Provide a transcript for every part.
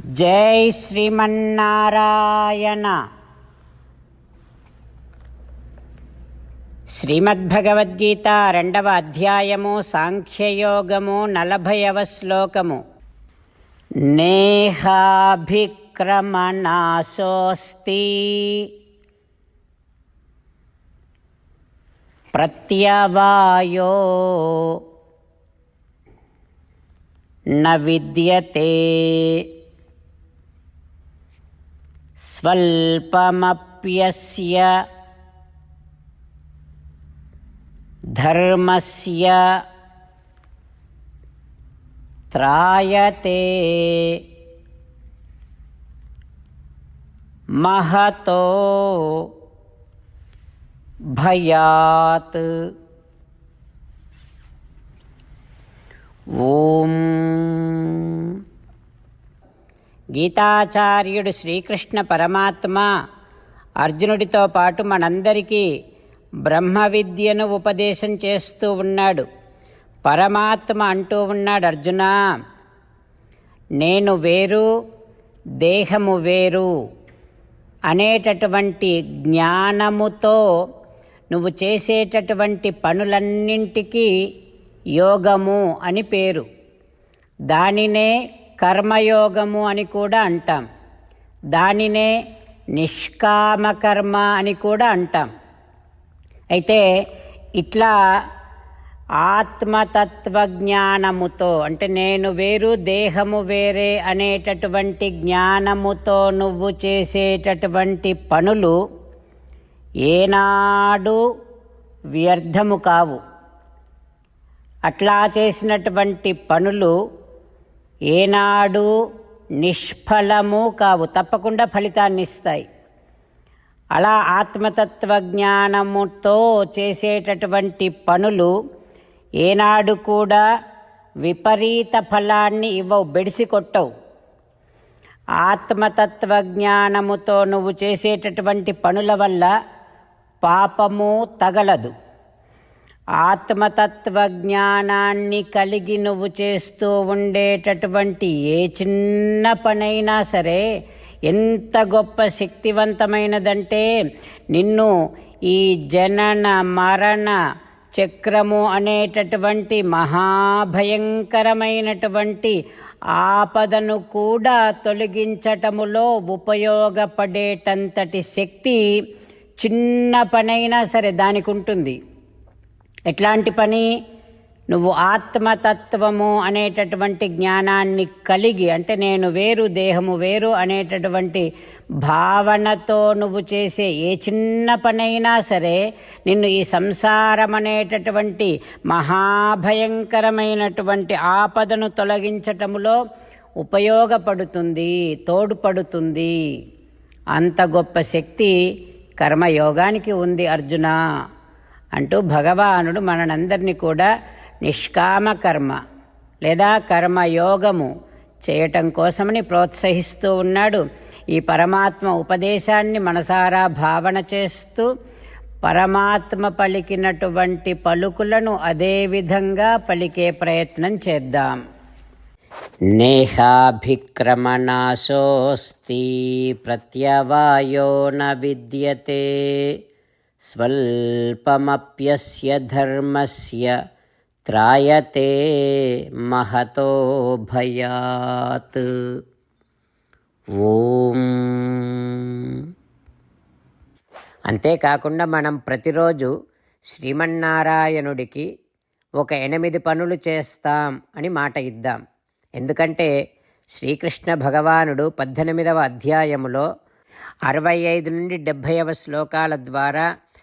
జై శ్రీమన్నారాయణ. శ్రీమద్భగవద్గీత రెండవ అధ్యాయము సాంఖ్యయోగము నలభైవ శ్లోకము. నేహాభిక్రమణాసోస్తి. ప్రత్యవాయో న విద్యతే. स्वल्पमप्यस्य धर्मस्य त्रायते महतो भयात्। ఓం గీతాచార్యుడు శ్రీకృష్ణ పరమాత్మ అర్జునుడితో పాటు మనందరికీ బ్రహ్మ విద్యను ఉపదేశం చేస్తూ ఉన్నాడు. పరమాత్మ అంటూ ఉన్నాడు అర్జున నేను వేరు దేహము వేరు అనేటటువంటి జ్ఞానముతో నువ్వు చేసేటటువంటి పనులన్నింటికీ యోగము అని పేరు. దానినే కర్మయోగము అని కూడా అంటాం. దానినే నిష్కామ కర్మ అని కూడా అంటాం. అయితే ఇట్లా ఆత్మతత్వ జ్ఞానముతో అంటే నేను వేరు దేహము వేరే అనేటటువంటి జ్ఞానముతో నువ్వు చేసేటటువంటి పనులు ఏనాడు వ్యర్థము కావు. అట్లా చేసినటువంటి పనులు ఏనాడు నిష్ఫలము కావు తప్పకుండా ఫలితాన్ని ఇస్తాయి అలా ఆత్మతత్వ జ్ఞానముతో చేసేటటువంటి పనులు ఏనాడు కూడా విపరీత ఫలాన్ని ఇవ్వవు బెడిసి కొట్టవు ఆత్మతత్వ జ్ఞానముతో నువ్వు చేసేటటువంటి పనుల వల్ల పాపము తగలదు. ఆత్మతత్వ జ్ఞానాన్ని కలిగి నువ్వు చేస్తూ ఉండేటటువంటి ఏ చిన్న పనైనా సరే ఎంత గొప్ప శక్తివంతమైనదంటే నిన్ను ఈ జనన మరణ చక్రము అనేటటువంటి మహాభయంకరమైనటువంటి ఆపదను కూడా తొలగించటములో ఉపయోగపడేటంతటి శక్తి చిన్న పనైనా సరే దానికి ఉంటుంది ఎట్లాంటి పని? నువ్వు ఆత్మతత్వము అనేటటువంటి జ్ఞానాన్ని కలిగి అంటే నేను వేరు దేహము వేరు అనేటటువంటి భావనతో నువ్వు చేసే ఏ చిన్న పనైనా సరే నిన్ను ఈ సంసారం అనేటటువంటి మహాభయంకరమైనటువంటి ఆపదను తొలగించటములో ఉపయోగపడుతుంది తోడ్పడుతుంది. అంత గొప్ప శక్తి కర్మయోగానికి ఉంది అర్జున. అంటూ భగవానుడు మనందరినీ కూడా నిష్కామ కర్మ లేదా కర్మయోగము చేయటం కోసమని ప్రోత్సహిస్తూ ఉన్నాడు. ఈ పరమాత్మ ఉపదేశాన్ని మనసారా భావన చేస్తూ పరమాత్మ పలికినటువంటి పలుకులను అదే విధంగా పలికే ప్రయత్నం చేద్దాం. నేహాభిక్రమణాశోస్తి ప్రత్యవాయో న విద్యతే స్వల్పమప్యస్య ధర్మస్య త్రాయతే మహతో భయాత్. ఓం. అంతేకాకుండా మనం ప్రతిరోజు శ్రీమన్నారాయణుడికి ఒక ఎనిమిది పనులు చేస్తాం అని మాట ఇద్దాం. ఎందుకంటే శ్రీకృష్ణ భగవానుడు పద్దెనిమిదవ అధ్యాయములో అరవై ఐదు నుండి డెబ్భైవ శ్లోకాల ద్వారా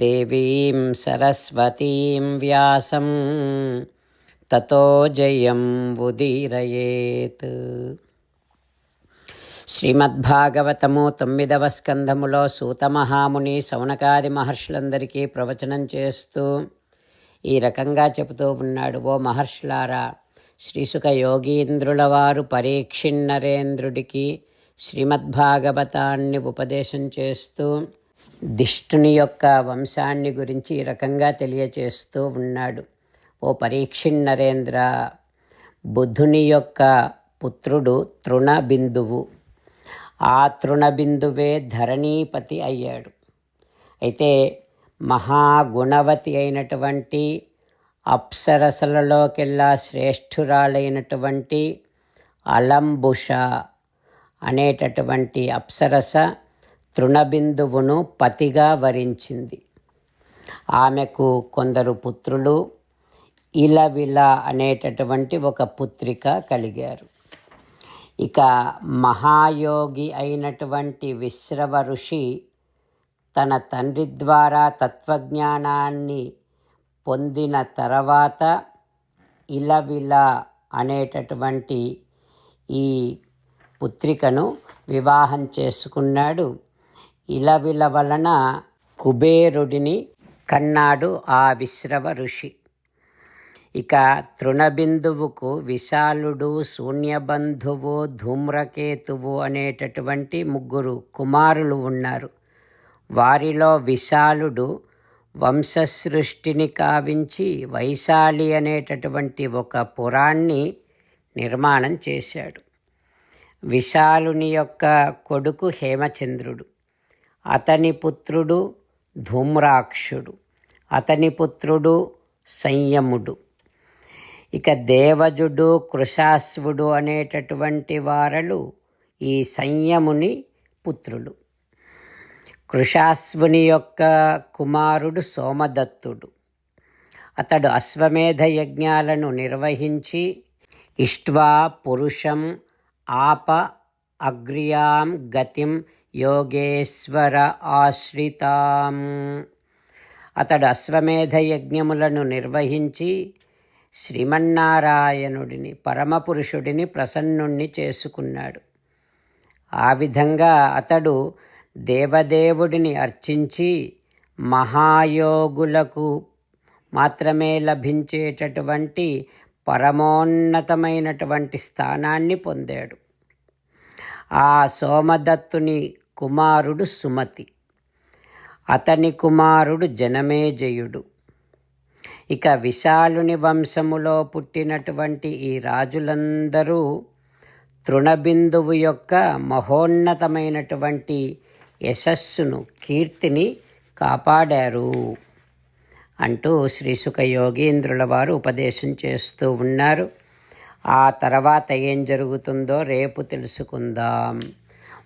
దేవీం సరస్వతీం వ్యాసం తతో జయం ఉదీరయేత్. శ్రీమద్భాగవతము తొమ్మిదవ స్కంధములో సూతమహాముని సౌనకాది మహర్షులందరికీ ప్రవచనం చేస్తూ ఈ రకంగా చెబుతూ ఉన్నాడు ఓ మహర్షులారా శ్రీసుఖ యోగీంద్రుల వారు పరీక్షిన్నరేంద్రుడికి శ్రీమద్భాగవతాన్ని ఉపదేశం చేస్తూ దిష్టుని యొక్క వంశాన్ని గురించి ఈ రకంగా తెలియచేస్తూ ఉన్నాడు. ఓ పరీక్షిణ్ నరేంద్ర బుద్ధుని యొక్క పుత్రుడు తృణబిందువు. ఆ తృణబిందువే ధరణీపతి అయ్యాడు. అయితే మహాగుణవతి అయినటువంటి అప్సరసలలోకెల్లా శ్రేష్ఠురాలైనటువంటి అలంబుష అనేటటువంటి అప్సరస తృణబిందువును పతిగా వరించింది. ఆమెకు కొందరు పుత్రులు ఇలవిల అనేటటువంటి ఒక పుత్రిక కలిగారు. ఇక మహాయోగి అయినటువంటి విశ్రవ ఋషి తన తండ్రి ద్వారా తత్వజ్ఞానాన్ని పొందిన తర్వాత ఇలవిల అనేటటువంటి ఈ పుత్రికను వివాహం చేసుకున్నాడు. ఇలవిల వలన కుబేరుడిని కన్నాడు ఆ విశ్రవ ఋషి. ఇక తృణబిందువుకు విశాలుడు శూన్యబంధువు ధూమ్రకేతువు అనేటటువంటి ముగ్గురు కుమారులు ఉన్నారు. వారిలో విశాలుడు వంశసృష్టిని కావించి వైశాలి అనేటటువంటి ఒక పురాన్ని నిర్మాణం చేశాడు. విశాలుని యొక్క కొడుకు హేమచంద్రుడు. అతని పుత్రుడు ధూమ్రాక్షుడు అతని పుత్రుడు సంయముడు. ఇక దేవజుడు కృశాశ్వుడు అనేటటువంటి వారలు ఈ సంయముని పుత్రులు. కృశాశ్వుని యొక్క కుమారుడు సోమదత్తుడు. అతడు అశ్వమేధ యజ్ఞాలను నిర్వహించి ఇష్ట్వా పురుషం ఆప అగ్రియాం గతిం యోగేశ్వర ఆశ్రితాం. అతడు అశ్వమేధ యజ్ఞములను నిర్వహించి శ్రీమన్నారాయణుడిని పరమపురుషుడిని ప్రసన్నుణ్ణి చేసుకున్నాడు. ఆ విధంగా అతడు దేవదేవుడిని అర్చించి మహాయోగులకు మాత్రమే లభించేటటువంటి పరమోన్నతమైనటువంటి స్థానాన్ని పొందాడు. ఆ సోమదత్తుని కుమారుడు సుమతి. అతని కుమారుడు జనమేజయుడు. ఇక విశాలుని వంశములో పుట్టినటువంటి ఈ రాజులందరూ తృణబిందువు యొక్క మహోన్నతమైనటువంటి యశస్సును కీర్తిని కాపాడారు అంటూ శ్రీసుఖ యోగీంద్రుల వారు ఉపదేశం చేస్తూ ఉన్నారు. ఆ తర్వాత ఏం జరుగుతుందో రేపు తెలుసుకుందాం.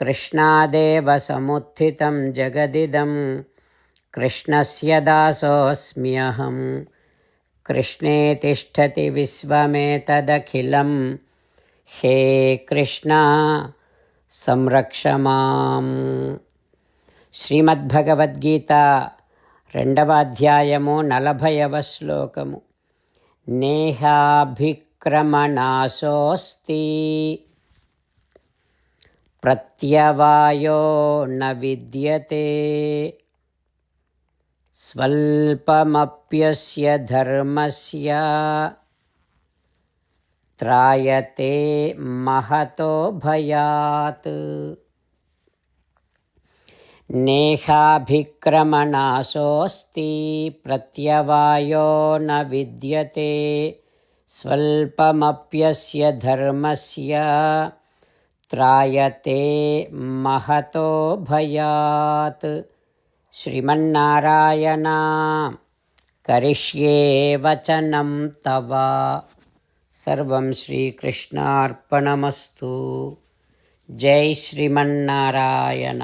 कृष्णादेव समुत्थितं जगदिदं कृष्णस्य दासोऽस्म्यहं कृष्णे तिष्ठति विश्वमेतदखिलं हे कृष्ण సంరక్ష మాం శ్రీమద్భగవద్గీత రెండవ అధ్యాయము నలభైవ శ్లోకము నేహాభిక్రమణాశోస్తి प्रत्यवायो न विद्यते। स्वल्पमप्यस्य धर्मस्य त्रायते महतो भयात्। नेहाभिक्रमणाशोऽस्ति प्रत्यवायो न विद्यते। स्वल्पमप्यस्य धर्मस्य త్రాయతే మహతో భయాత్ శ్రీమన్నారాయణ కరిష్యే వచనం తవ సర్వం శ్రీకృష్ణార్పణమస్తు జై శ్రీమన్నారాయణ